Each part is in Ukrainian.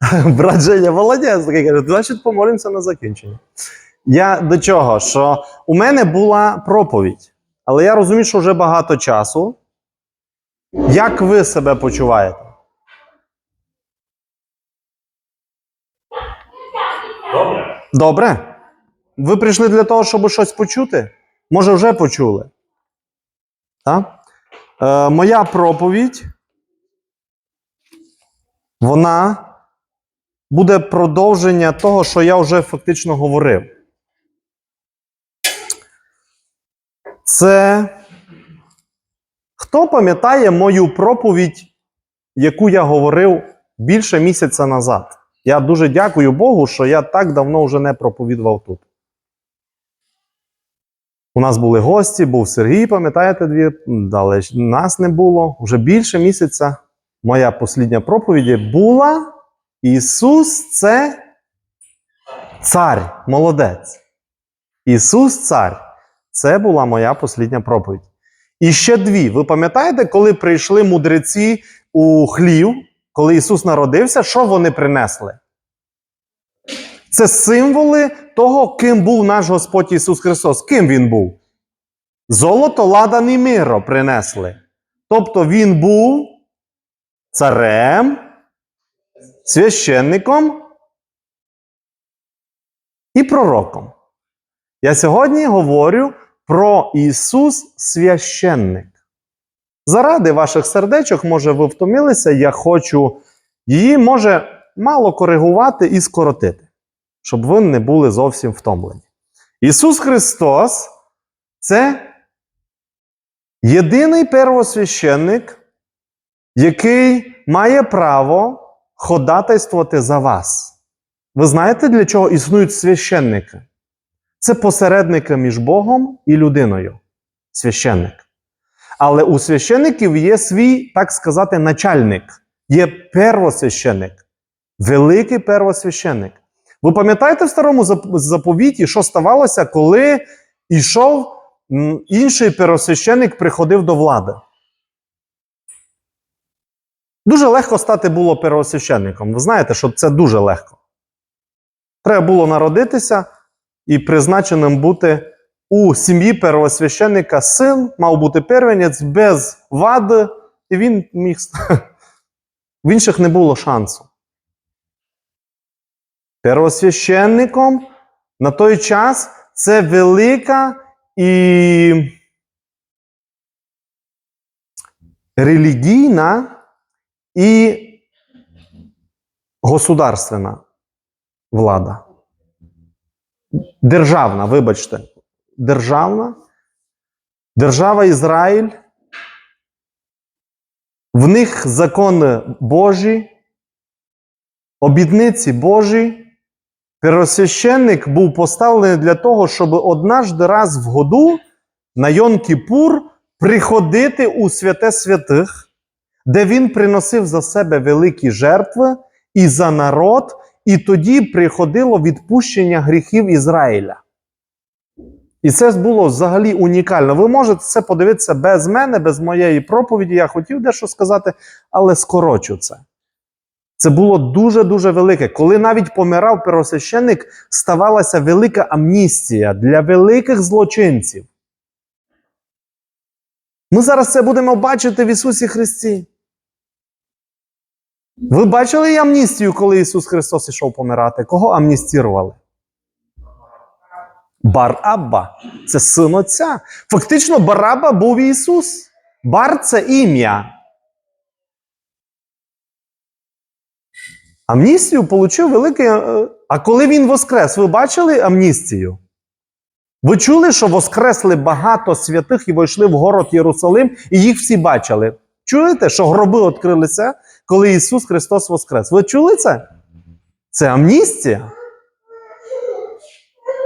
Брат Женя молодець, такий каже, значить помолимося на закінчення. Я до чого? Що у мене була проповідь, але я розумію, що вже багато часу. Як ви себе почуваєте? Добре. Добре? Ви прийшли для того, щоб щось почути? Може, вже почули? Так? Е, моя проповідь. Вона буде продовження того, що я вже фактично говорив. Це. Хто пам'ятає мою проповідь, яку я говорив більше місяця назад? Я дуже дякую Богу, що я так давно вже не проповідував тут. У нас були гості, був Сергій, пам'ятаєте, дві, але нас не було. Вже більше місяця моя послідня проповідь була Ісус це цар, молодець. Ісус цар. Це була моя послідня проповідь. І ще дві. Ви пам'ятаєте, коли прийшли мудреці у хлів, коли Ісус народився, що вони принесли? Це символи того, ким був наш Господь Ісус Христос. Ким Він був? Золото, ладан і миро принесли. Тобто Він був царем, священником і пророком. Я сьогодні говорю про Ісус священник. Заради ваших сердечок, може, ви втомилися, я хочу її, може, мало коригувати і скоротити, щоб ви не були зовсім втомлені. Ісус Христос це єдиний первосвященник, який має право ходатайствувати за вас. Ви знаєте, для чого існують священники? Це посередники між Богом і людиною. Священник. Але у священників є свій, так сказати, начальник, є первосвященник, великий первосвященник. Ви пам'ятаєте в старому заповіті, що ставалося, коли йшов інший первосвященник, приходив до влади? Дуже легко стати було первосвященником. Ви знаєте, що це дуже легко. Треба було народитися і призначеним бути у сім'ї первосвященника син, мав бути первенець без вади, і він міг. В інших не було шансу. Первосвященником на той час це велика і релігійна і государственна влада. Державна, вибачте, державна, держава Ізраїль. В них закони Божі, обідниці Божі. Первосвященник був поставлений для того, щоб однажды раз в году на Йон-Кіпур приходити у святе святих, де він приносив за себе великі жертви і за народ, і тоді приходило відпущення гріхів Ізраїля. І це було взагалі унікально. Ви можете це подивитися без мене, без моєї проповіді. Я хотів дещо сказати, але скорочу це. Це було дуже-дуже велике. Коли навіть помирав первосвященник, ставалася велика амністія для великих злочинців. Ми зараз це будемо бачити в Ісусі Христі. Ви бачили амністію, коли Ісус Христос ішов помирати? Кого амністірували? Барабба. Це син Отця. Фактично, Бараба був Ісус. Бар це ім'я. Амністію отримав великий. е, А коли він воскрес, ви бачили амністію? Ви чули, що воскресли багато святих і вийшли в город Єрусалим, і їх всі бачили. Чуєте, що гроби відкрилися, коли Ісус Христос воскрес? Ви чули це? Це амністія.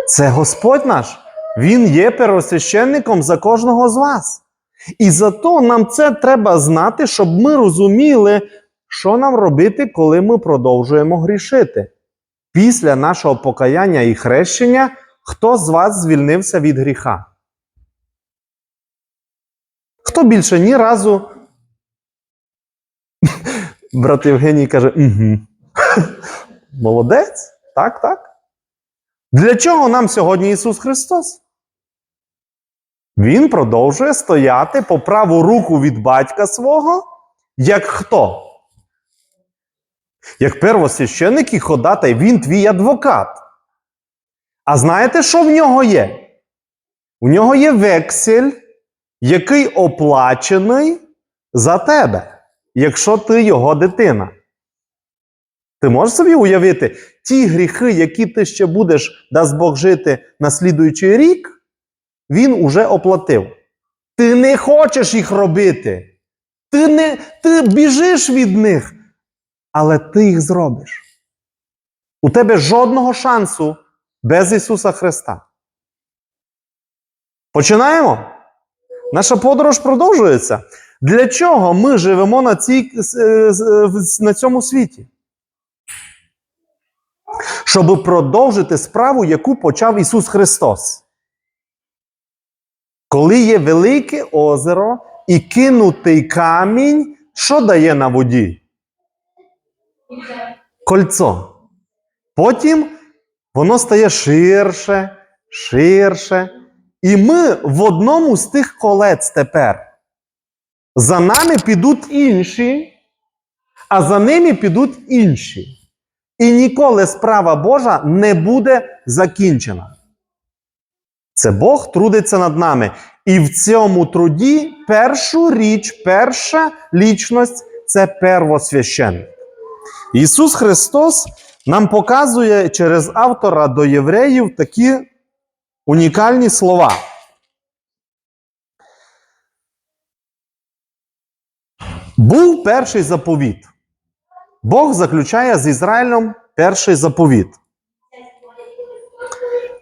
Це Господь наш. Він є первосвященником за кожного з вас. І зато нам це треба знати, щоб ми розуміли, що нам робити, коли ми продовжуємо грішити. Після нашого покаяння і хрещення, хто з вас звільнився від гріха? Хто більше ні разу Брат Євгеній каже: угу. Молодець. Так, так. Для чого нам сьогодні Ісус Христос? Він продовжує стояти по праву руку від батька свого, як хто? Як первосвященик і ходатай, він твій адвокат. А знаєте, що в нього є? У нього є вексель, який оплачений за тебе, якщо ти його дитина. Ти можеш собі уявити ті гріхи, які ти ще будеш, дасть Бог жити на слідуючий рік, він уже оплатив. Ти не хочеш їх робити. Ти, не, ти біжиш від них, але ти їх зробиш. У тебе жодного шансу без Ісуса Христа. Починаємо? Наша подорож продовжується. Для чого ми живемо на, цій, е, е, на цьому світі? Щоб продовжити справу, яку почав Ісус Христос. Коли є велике озеро і кинутий камінь, що дає на воді? Кольцо. Потім воно стає ширше, ширше. І ми в одному з тих колець тепер. За нами підуть інші, а за ними підуть інші. І ніколи справа Божа не буде закінчена. Це Бог трудиться над нами. І в цьому труді першу річ, перша лічність це первосвященник. Ісус Христос нам показує через автора до євреїв такі унікальні слова. Був перший заповіт. Бог заключає з Ізраїлем перший заповіт.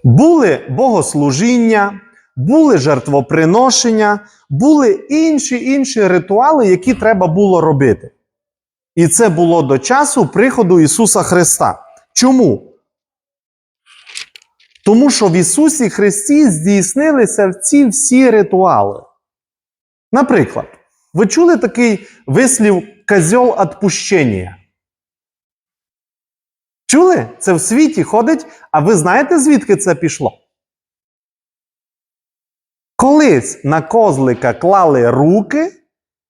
Були богослужіння, були жертвоприношення, були інші інші ритуали, які треба було робити. І це було до часу приходу Ісуса Христа. Чому? Тому що в Ісусі Христі здійснилися ці всі ритуали. Наприклад, ви чули такий вислів козьол відпущення? Чули? Це в світі ходить, а ви знаєте, звідки це пішло? Колись на козлика клали руки,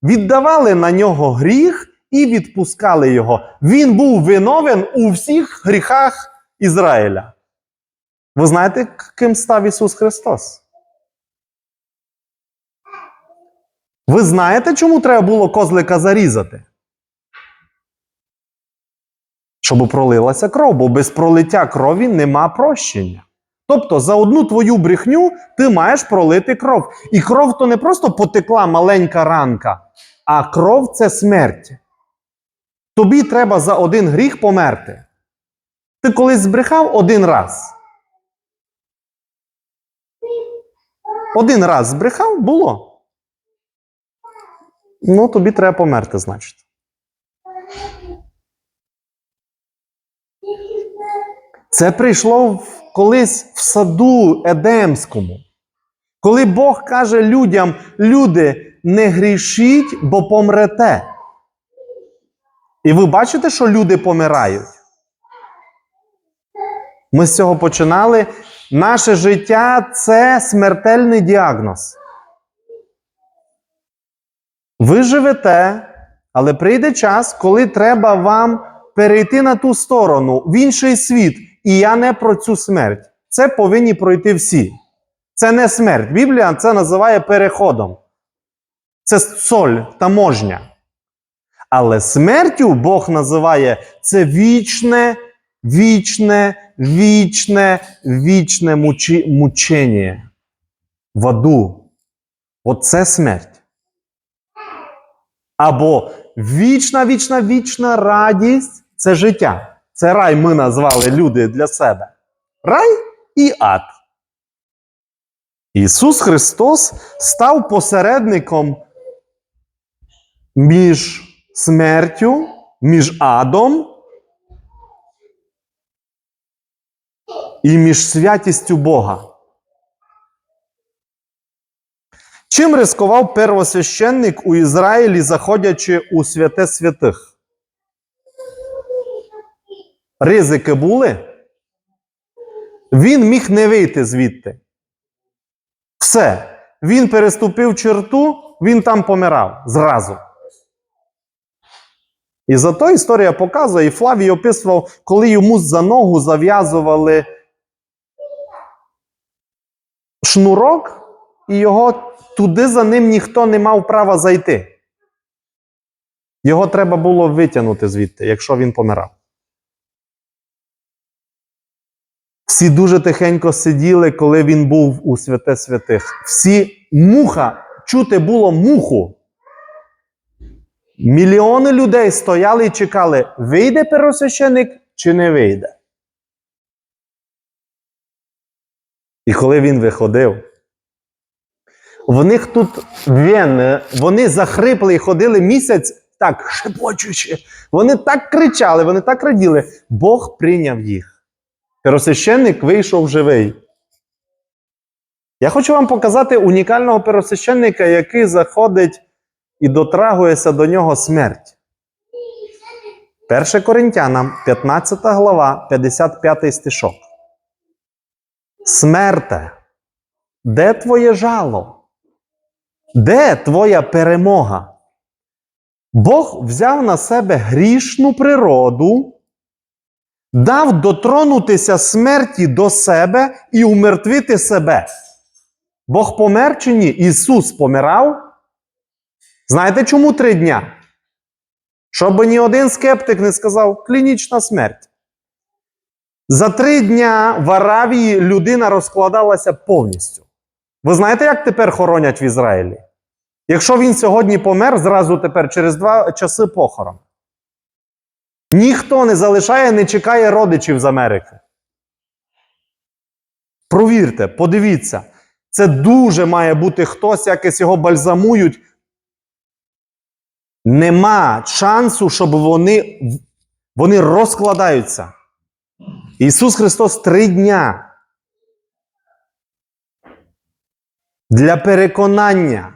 віддавали на нього гріх і відпускали його. Він був виновен у всіх гріхах Ізраїля. Ви знаєте, ким став Ісус Христос? Ви знаєте, чому треба було козлика зарізати? Щоб пролилася кров, бо без пролиття крові нема прощення. Тобто за одну твою брехню ти маєш пролити кров. І кров то не просто потекла маленька ранка, а кров це смерть. Тобі треба за один гріх померти. Ти колись збрехав один раз. Один раз збрехав було. Ну, тобі треба померти, значить. Це прийшло колись в саду Едемському. Коли Бог каже людям: люди, не грішіть, бо помрете. І ви бачите, що люди помирають? Ми з цього починали. Наше життя це смертельний діагноз. Ви живете, але прийде час, коли треба вам перейти на ту сторону, в інший світ. І я не про цю смерть. Це повинні пройти всі. Це не смерть. Біблія це називає переходом. Це соль, таможня. Але смертю Бог називає це вічне, вічне, вічне, вічне мучі, мучення в аду. Оце смерть. Або вічна, вічна, вічна радість це життя. Це рай ми назвали люди для себе. Рай і ад. Ісус Христос став посередником між смертю, між адом і між святістю Бога. Чим рискував первосвященник у Ізраїлі, заходячи у святе святих? ризики були, він міг не вийти звідти. Все. Він переступив черту, він там помирав зразу. І зато історія показує, і Флавій описував, коли йому за ногу зав'язували шнурок, і його туди за ним ніхто не мав права зайти. Його треба було витягнути звідти, якщо він помирав. Всі дуже тихенько сиділи, коли він був у святе святих. Всі муха, чути було муху. Мільйони людей стояли і чекали, вийде первосвященик чи не вийде. І коли він виходив, в них тут вени, вони захрипли і ходили місяць так шепочучи. Вони так кричали, вони так раділи. Бог прийняв їх. Первосвященник вийшов живий. Я хочу вам показати унікального первосвященника, який заходить і дотрагується до нього смерть. 1 Коринтянам, 15 глава, 55 стишок. Смерте, де твоє жало? Де твоя перемога? Бог взяв на себе грішну природу, дав дотронутися смерті до себе і умертвити себе. Бог помер чи ні? Ісус помирав? Знаєте, чому три дня? Щоб ні один скептик не сказав клінічна смерть. За три дня в Аравії людина розкладалася повністю. Ви знаєте, як тепер хоронять в Ізраїлі? Якщо він сьогодні помер, зразу тепер через два часи похорон. Ніхто не залишає, не чекає родичів з Америки. Провірте, подивіться, це дуже має бути хтось, якось його бальзамують. Нема шансу, щоб вони, вони розкладаються. Ісус Христос три дня для переконання,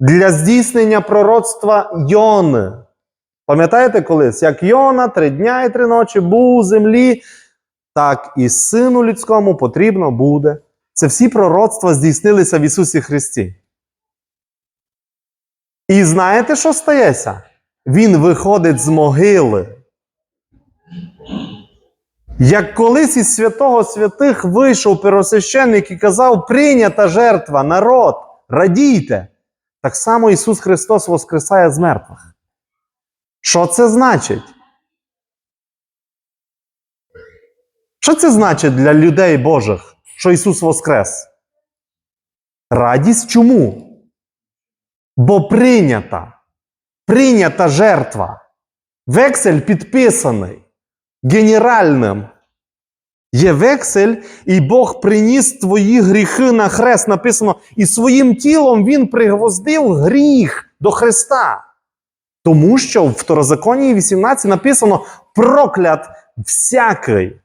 для здійснення пророцтва Йони. Пам'ятаєте колись, як Йона три дня і три ночі був у землі, так і Сину людському потрібно буде. Це всі пророцтва здійснилися в Ісусі Христі. І знаєте, що стається? Він виходить з могили. Як колись із святого святих вийшов первосвященник і казав: прийнята жертва, народ, радійте. Так само Ісус Христос воскресає з мертвих. Що це значить? Що це значить для людей Божих, що Ісус Воскрес? Радість чому? Бо прийнята, прийнята жертва. Вексель підписаний генеральним. Є вексель, і Бог приніс твої гріхи на хрест. Написано, і своїм тілом Він пригвоздив гріх до Христа. Тому що в Второзаконії 18 написано проклят всякий,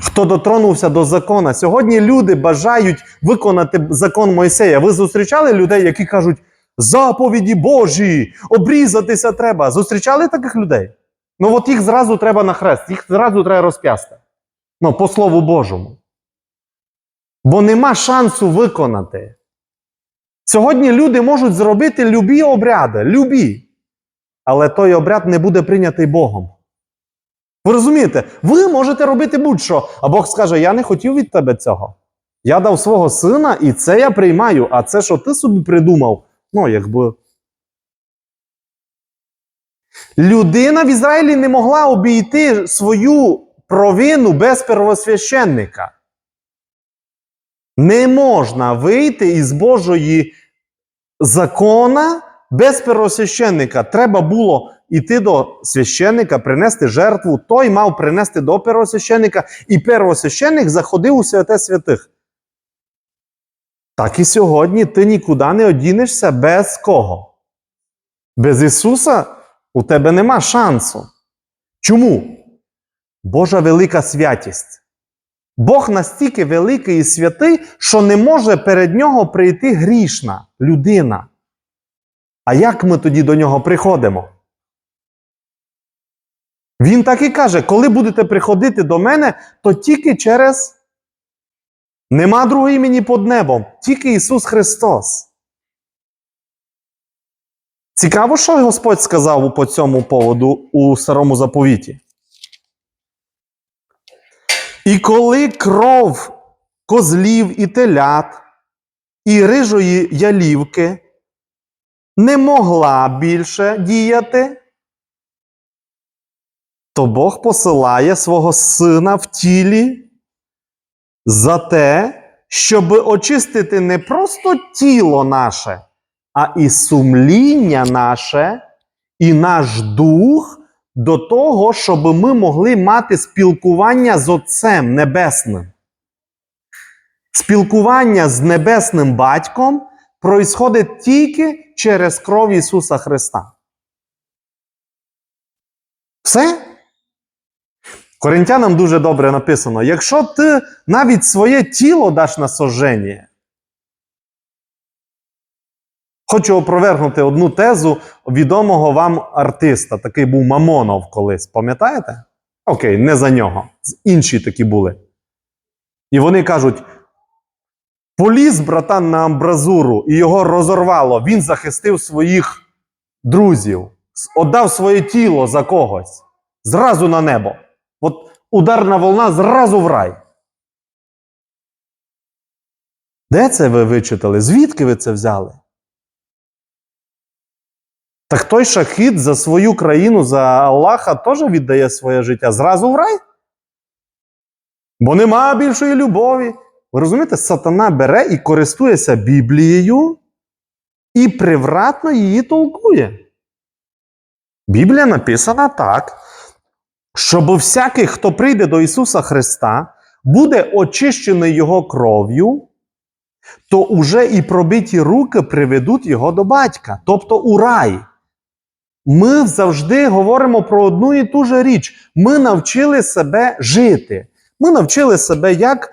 хто дотронувся до закона. Сьогодні люди бажають виконати закон Мойсея. Ви зустрічали людей, які кажуть, заповіді Божі, обрізатися треба. Зустрічали таких людей? Ну, от їх зразу треба на хрест, їх зразу треба розп'ясти. Ну, по Слову Божому. Бо нема шансу виконати. Сьогодні люди можуть зробити любі обряди, любі. Але той обряд не буде прийнятий Богом. Ви розумієте, ви можете робити будь-що, а Бог скаже: Я не хотів від тебе цього. Я дав свого сина, і це я приймаю, а це, що ти собі придумав, ну, якби. Людина в Ізраїлі не могла обійти свою провину без первосвященника. Не можна вийти із Божої закона без первосвященника. Треба було йти до священника, принести жертву. Той мав принести до первосвященника, і первосвященник заходив у святе святих. Так і сьогодні ти нікуди не одінешся без кого? Без Ісуса у тебе нема шансу. Чому? Божа велика святість. Бог настільки великий і святий, що не може перед нього прийти грішна людина. А як ми тоді до нього приходимо? Він так і каже: коли будете приходити до мене, то тільки через нема другого імені під небом, тільки Ісус Христос. Цікаво, що Господь сказав по цьому поводу у старому заповіті. І коли кров козлів і телят і рижої ялівки не могла більше діяти, то Бог посилає свого сина в тілі за те, щоб очистити не просто тіло наше, а і сумління наше, і наш дух до того, щоб ми могли мати спілкування з Отцем Небесним. Спілкування з Небесним Батьком происходить тільки через кров Ісуса Христа. Все? Коринтянам дуже добре написано: якщо ти навіть своє тіло даш на сожження, хочу опровергнути одну тезу відомого вам артиста. Такий був Мамонов колись, пам'ятаєте? Окей, не за нього. Інші такі були. І вони кажуть: поліз братан на амбразуру, і його розорвало. Він захистив своїх друзів, отдав своє тіло за когось. Зразу на небо. От ударна волна зразу в рай. Де це ви вичитали? Звідки ви це взяли? Так той шахід за свою країну, за Аллаха теж віддає своє життя зразу в рай? Бо нема більшої любові. Ви розумієте, сатана бере і користується Біблією і привратно її толкує. Біблія написана так, щоб всякий, хто прийде до Ісуса Христа, буде очищений Його кров'ю, то уже і пробиті руки приведуть його до батька, тобто у рай. Ми завжди говоримо про одну і ту же річ. Ми навчили себе жити. Ми навчили себе, як е,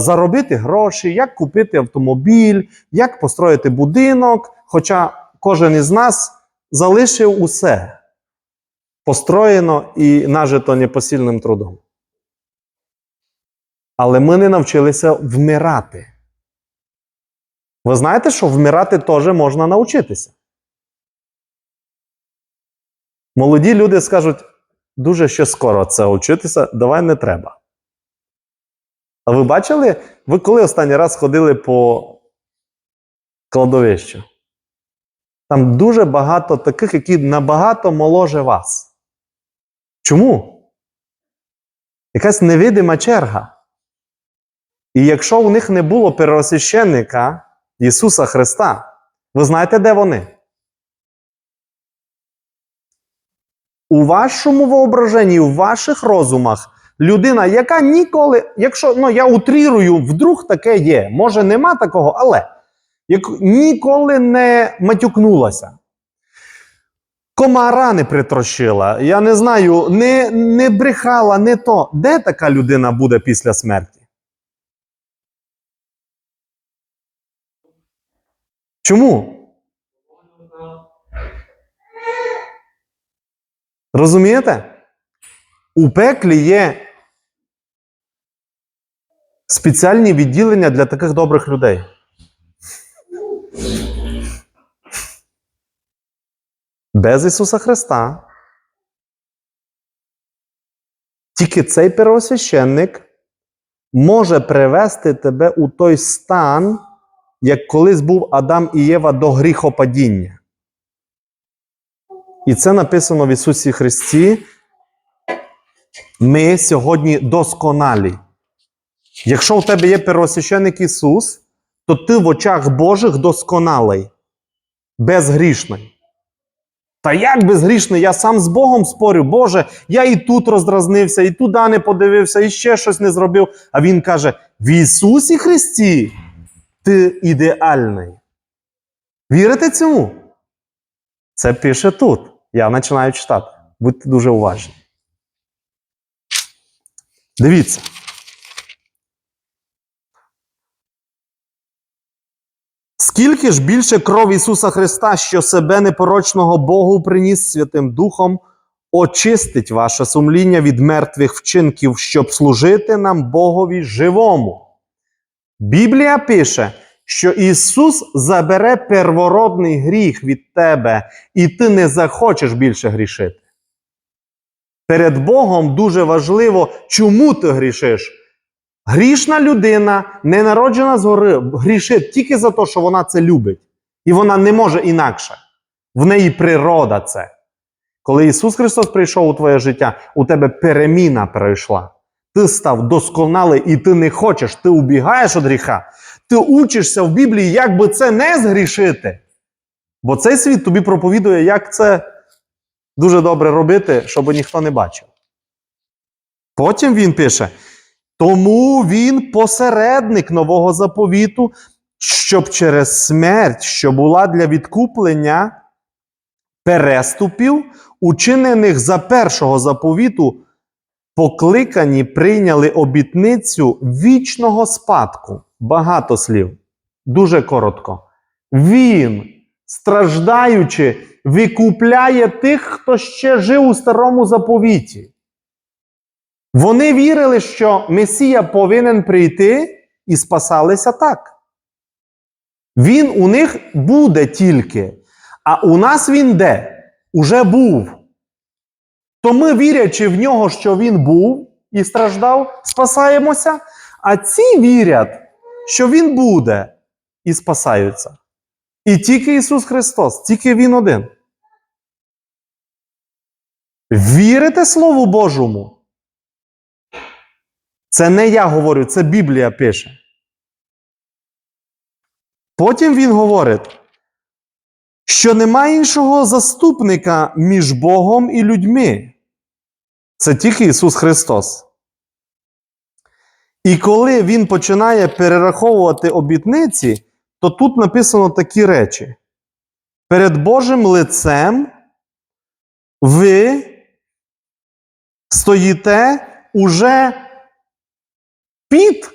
заробити гроші, як купити автомобіль, як построїти будинок. Хоча кожен із нас залишив усе построєно і нажито непосильним трудом. Але ми не навчилися вмирати. Ви знаєте, що вмирати теж можна навчитися. Молоді люди скажуть, дуже ще скоро це вчитися, давай не треба. А ви бачили, ви коли останній раз ходили по кладовищу? Там дуже багато таких, які набагато моложе вас. Чому? Якась невидима черга. І якщо у них не було первосвященника Ісуса Христа, ви знаєте, де вони? У вашому воображенні, у ваших розумах людина, яка ніколи, якщо ну я утрірую, вдруг таке є, може нема такого, але як ніколи не матюкнулася. Комара не притрощила, я не знаю, не, не брехала, не то. Де така людина буде після смерті? Чому? Розумієте? У пеклі є спеціальні відділення для таких добрих людей. Без Ісуса Христа. Тільки цей первосвященник може привести тебе у той стан, як колись був Адам і Єва до гріхопадіння. І це написано в Ісусі Христі. Ми сьогодні досконалі. Якщо у тебе є первосвященик Ісус, то ти в очах Божих досконалий, безгрішний. Та як безгрішний? Я сам з Богом спорю, Боже, я і тут роздразнився, і туди не подивився, і ще щось не зробив. А Він каже: в Ісусі Христі ти ідеальний. Вірите цьому? Це пише тут. Я починаю читати. Будьте дуже уважні. Дивіться. Скільки ж більше кров Ісуса Христа, що себе непорочного Богу приніс Святим Духом, очистить ваше сумління від мертвих вчинків, щоб служити нам Богові живому. Біблія пише, що Ісус забере первородний гріх від тебе, і ти не захочеш більше грішити. Перед Богом дуже важливо, чому ти грішиш. Грішна людина, не народжена згори, грішить тільки за те, що вона це любить. І вона не може інакше. В неї природа це. Коли Ісус Христос прийшов у твоє життя, у тебе переміна пройшла. Ти став досконалий і ти не хочеш, ти убігаєш від гріха. Ти учишся в Біблії, як би це не згрішити. Бо цей світ тобі проповідує, як це дуже добре робити, щоб ніхто не бачив. Потім він пише: тому він посередник нового заповіту, щоб через смерть, що була для відкуплення переступів, учинених за першого заповіту, покликані прийняли обітницю вічного спадку. Багато слів. Дуже коротко. Він, страждаючи, викупляє тих, хто ще жив у старому заповіті. Вони вірили, що Месія повинен прийти і спасалися так. Він у них буде тільки, а у нас він де? Уже був. То ми, вірячи в нього, що він був і страждав, спасаємося, а ці вірять, що він буде і спасаються. І тільки Ісус Христос, тільки Він один. Вірите Слову Божому? Це не я говорю, це Біблія пише. Потім він говорить, що нема іншого заступника між Богом і людьми. Це тільки Ісус Христос. І коли Він починає перераховувати обітниці, то тут написано такі речі. Перед Божим лицем ви стоїте уже під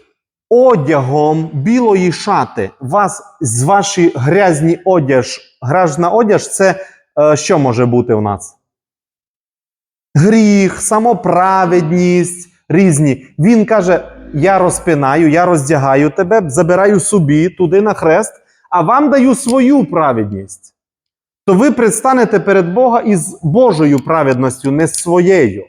одягом білої шати. Вас з ваші грязні одяж, гражна одяж це е, що може бути у нас? Гріх, самоправедність різні. Він каже: Я розпинаю, я роздягаю тебе, забираю собі туди на хрест, а вам даю свою праведність. То ви предстанете перед Бога із Божою праведністю, не своєю.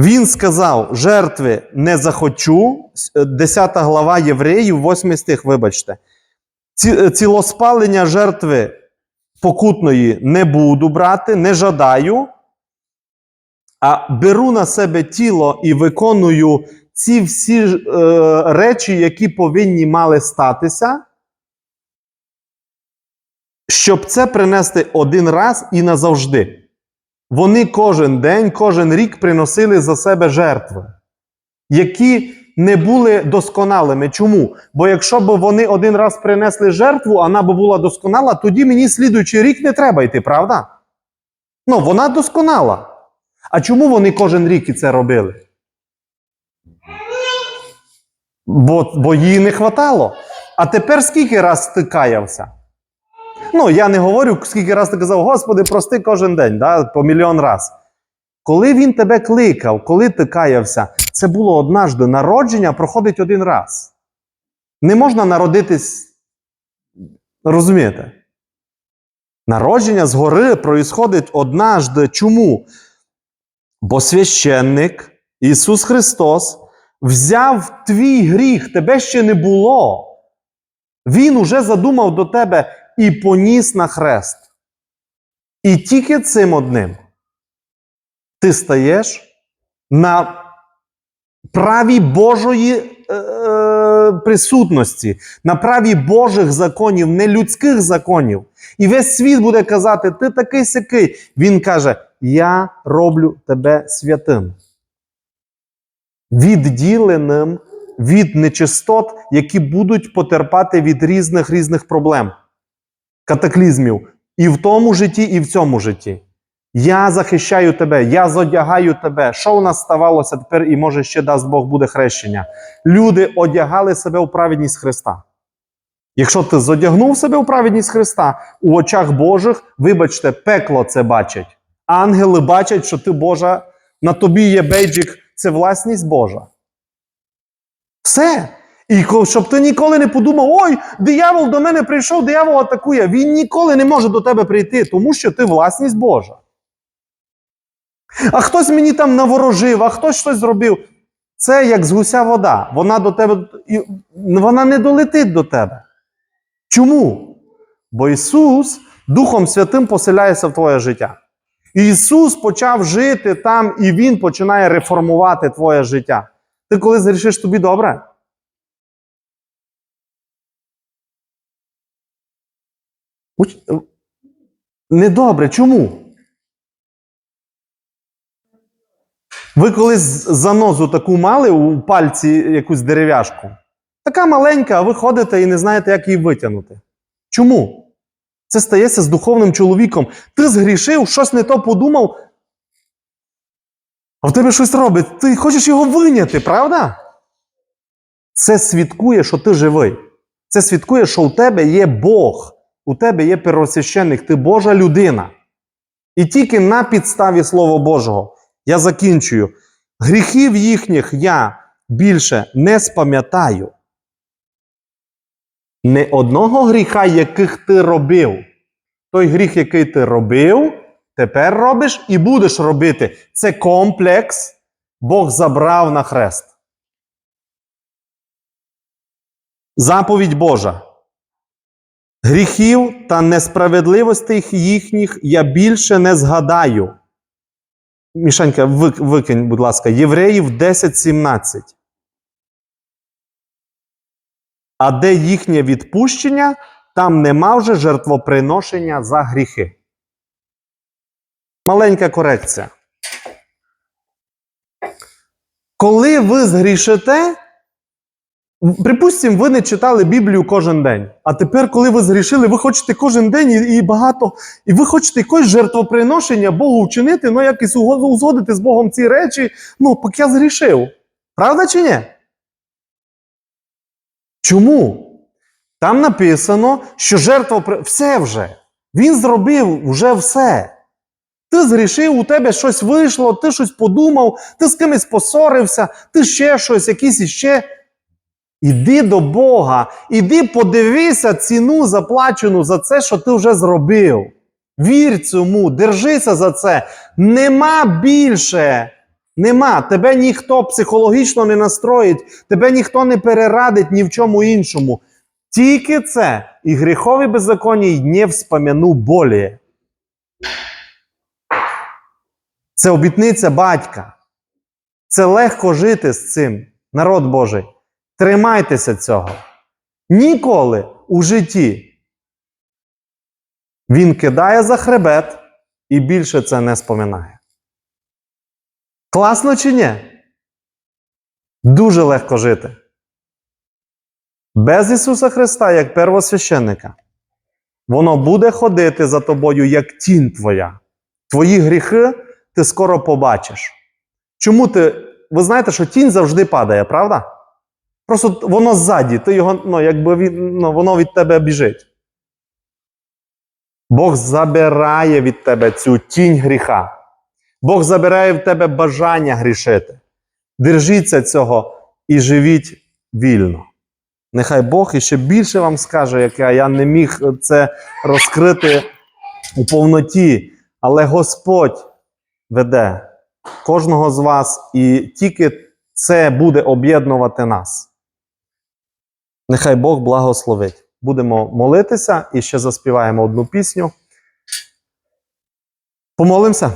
Він сказав: жертви не захочу. 10 глава Євреїв, 8 стих, вибачте. Ці- Цілоспалення жертви покутної не буду брати, не жадаю, а беру на себе тіло і виконую ці всі е, речі, які повинні мали статися, щоб це принести один раз і назавжди. Вони кожен день, кожен рік приносили за себе жертви, які не були досконалими. Чому? Бо якщо б вони один раз принесли жертву, вона б була досконала, тоді мені слідуючий рік не треба йти, правда? Ну, вона досконала. А чому вони кожен рік і це робили? Бо, бо їй не хватало. А тепер скільки раз ти каявся? Ну, я не говорю, скільки раз ти казав, Господи, прости кожен день, да, по мільйон раз. Коли він тебе кликав, коли ти каявся, це було однажды. Народження проходить один раз. Не можна народитись. Розумієте? Народження згори проїсходить однажды. Чому? Бо священник Ісус Христос взяв твій гріх, тебе ще не було. Він уже задумав до тебе і поніс на хрест. І тільки цим одним ти стаєш на праві Божої е, е, присутності, на праві Божих законів, не людських законів. І весь світ буде казати: ти такий сякий. Він каже: Я роблю тебе святим. Відділеним від нечистот, які будуть потерпати від різних різних проблем, катаклізмів і в тому житті, і в цьому житті. Я захищаю тебе, я зодягаю тебе. Що у нас ставалося тепер, і може ще дасть Бог буде хрещення? Люди одягали себе у праведність Христа. Якщо ти зодягнув себе у праведність Христа, у очах Божих, вибачте, пекло це бачить. Ангели бачать, що ти Божа, на тобі є бейджик, це власність Божа. Все. І щоб ти ніколи не подумав, ой, диявол до мене прийшов, диявол атакує. Він ніколи не може до тебе прийти, тому що ти власність Божа. А хтось мені там наворожив, а хтось щось зробив. Це як з гуся вода. Вона до тебе вона не долетить до тебе. Чому? Бо Ісус Духом Святим поселяється в твоє життя. І Ісус почав жити там, і Він починає реформувати твоє життя. Ти коли зрішиш тобі добре? Недобре. Чому? Ви колись занозу таку мали у пальці якусь дерев'яшку? Така маленька, а ви ходите і не знаєте, як її витягнути. Чому? Це стається з духовним чоловіком. Ти згрішив, щось не то подумав, а в тебе щось робить. Ти хочеш його виняти, правда? Це свідкує, що ти живий. Це свідкує, що у тебе є Бог, у тебе є первосвященник, ти Божа людина. І тільки на підставі Слова Божого я закінчую. Гріхів їхніх я більше не спам'ятаю. Не одного гріха, яких ти робив. Той гріх, який ти робив, тепер робиш і будеш робити. Це комплекс Бог забрав на хрест. Заповідь Божа. Гріхів та несправедливостей їхніх я більше не згадаю. Мішанька, вик- викинь, будь ласка, Євреїв 10.17. А де їхнє відпущення, там нема вже жертвоприношення за гріхи. Маленька корекція. Коли ви згрішите, припустимо, ви не читали Біблію кожен день. А тепер, коли ви згрішили, ви хочете кожен день і, і багато, і ви хочете якось жертвоприношення Богу вчинити, ну якось узгодити з Богом ці речі, ну, поки я згрішив. Правда чи ні? Чому? Там написано, що жертва все вже. Він зробив вже все. Ти згрішив, у тебе щось вийшло, ти щось подумав, ти з кимось посорився, ти ще щось, якісь іще. Іди до Бога, іди подивися ціну заплачену за це, що ти вже зробив. Вір цьому, держися за це. Нема більше. Нема. Тебе ніхто психологічно не настроїть, тебе ніхто не перерадить ні в чому іншому. Тільки це і гріхові беззаконня й не вспомяну болі. Це обітниця батька. Це легко жити з цим, народ Божий. Тримайтеся цього. Ніколи у житті він кидає за хребет і більше це не споминає. Класно чи ні? Дуже легко жити. Без Ісуса Христа, як первосвященника, воно буде ходити за тобою, як тінь твоя. Твої гріхи ти скоро побачиш. Чому ти. Ви знаєте, що тінь завжди падає, правда? Просто воно ззаді, ти його, ну, якби він, ну, воно від тебе біжить. Бог забирає від тебе цю тінь гріха. Бог забирає в тебе бажання грішити. Держіться цього і живіть вільно. Нехай Бог іще більше вам скаже, яке я не міг це розкрити у повноті, але Господь веде кожного з вас, і тільки це буде об'єднувати нас. Нехай Бог благословить. Будемо молитися і ще заспіваємо одну пісню. Помолимося.